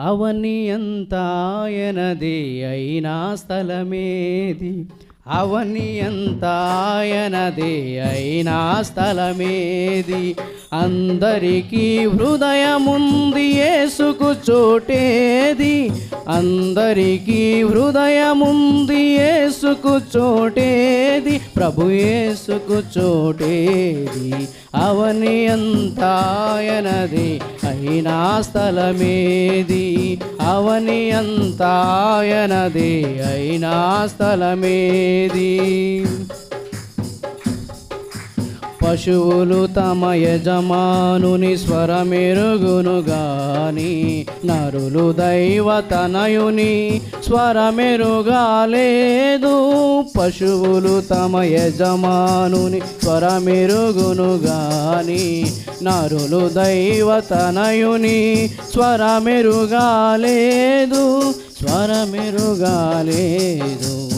అవని అంత అయినా స్థలమేది? అవని అంత ఆయనదే అయినా స్థలమేది? అందరికీ హృదయముంది ఏసుకు చోటేది. అందరికీ హృదయముంది ఏసుకు చోటేది. ప్రభు ఏసుకు చోటేది. అవని అంతాయనది అయినా స్థలమేది? అవని అంతాయనది. అయినా స్థలమేది? పశువులు తమ యజమానుని స్వరమెరుగును గాని నరులు దైవతనయుని స్వరమెరుగాలేదు. పశువులు తమ యజమానుని స్వరమెరుగును గాని నరులు దైవతనయుని స్వరమెరుగాలేదు. స్వరమెరుగాలేదు.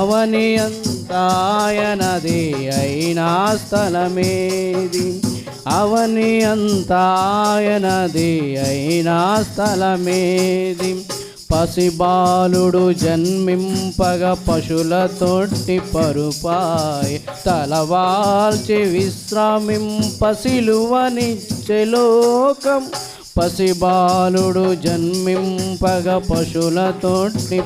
అవని అంతాయనది అయినా స్థలమేది. అవని అంతాయనది అయినా స్థలమేది. పసిబాలుడు జన్మింపగ పశుల తొట్టి పరుపాయ తలవాల్చి విశ్రమింప సిలువనిచ్చే లోకం పసిబాలుడు జన్మింపగ పశుల తొట్టి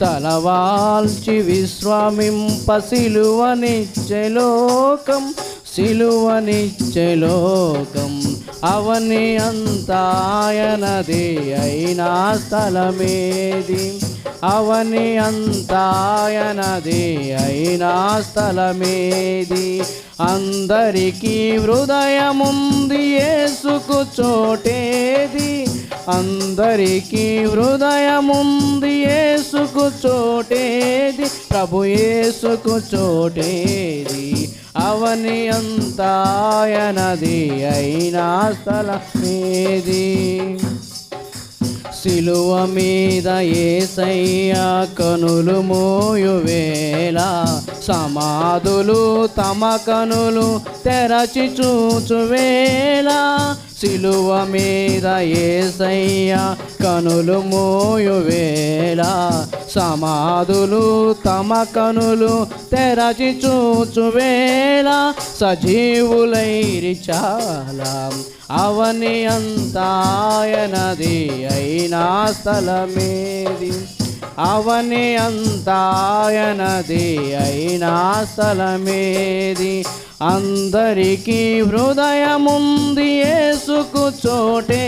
తలవాల్చి విశ్వామింప సిలువనిచ్చే లోకం సిలువనిచ్చే లోకం. అవని అంతాయనది అయినా స్థలమేది? అవని అంతాయనది అయినా స్థలమేది? అందరికీ హృదయముంది మనసుకు చోటేది అందరికీ హృదయముంది ఏసుకు చోటేది ప్రభు ఏసుకు చోటేది. అవని అంతాయనది అయినా స్థలమేది. సిలువ మీద ఏసయ్యా కనులు మోయువేళ సమాధులు తమ కనులు తెరచి చూచువేళ సిలువ మీద ఏసయ్య కనులు మోయువేళ సమాధులు తమ కనులు తెరచి చూచువేళ సజీవులైరి చాలా అవని అంతాయనది అయినా స్థలమేది? అవని అంతాయనది అయినా స్థలమేది? అందరికీ హృదయముంది ఏసుకు చోటే.